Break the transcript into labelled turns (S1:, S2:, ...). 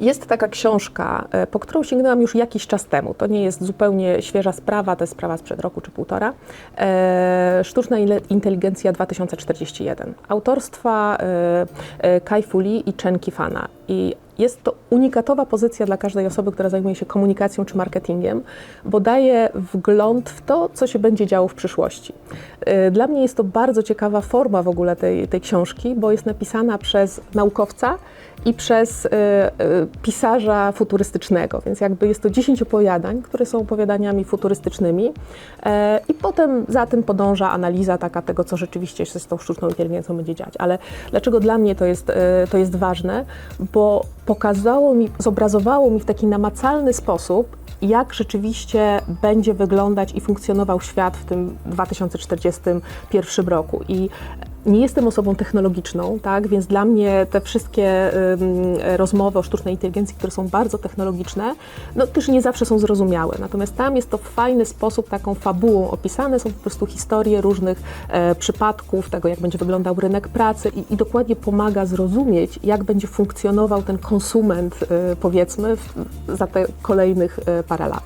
S1: Jest taka książka, e, po którą sięgnęłam już jakiś czas temu. To nie jest zupełnie świeża sprawa, to jest sprawa sprzed roku czy półtora. E, Sztuczna inteligencja 2041. Autorstwa e, Kai Fu Lee i Chen Kifana. I jest to unikatowa pozycja dla każdej osoby, która zajmuje się komunikacją czy marketingiem, bo daje wgląd w to, co się będzie działo w przyszłości. E, Dla mnie jest to bardzo ciekawa forma w ogóle tej, tej książki, bo jest napisana przez naukowca i przez e, e, pisarza futurystycznego, więc jakby jest to 10 opowiadań, które są opowiadaniami futurystycznymi e, i potem za tym podąża analiza taka tego, co rzeczywiście się z tą sztuczną inteligencją będzie dziać. Ale dlaczego dla mnie to jest, to jest ważne? Bo pokazało mi, zobrazowało mi w taki namacalny sposób, jak rzeczywiście będzie wyglądać i funkcjonował świat w tym 2041 roku. I nie jestem osobą technologiczną, tak, więc dla mnie te wszystkie rozmowy o sztucznej inteligencji, które są bardzo technologiczne, no też nie zawsze są zrozumiałe. Natomiast tam jest to w fajny sposób, taką fabułą opisane są po prostu historie różnych e, przypadków, tego jak będzie wyglądał rynek pracy i, i dokładnie pomaga zrozumieć, jak będzie funkcjonował ten konsument, e, powiedzmy, w, za te kolejnych e, parę lat.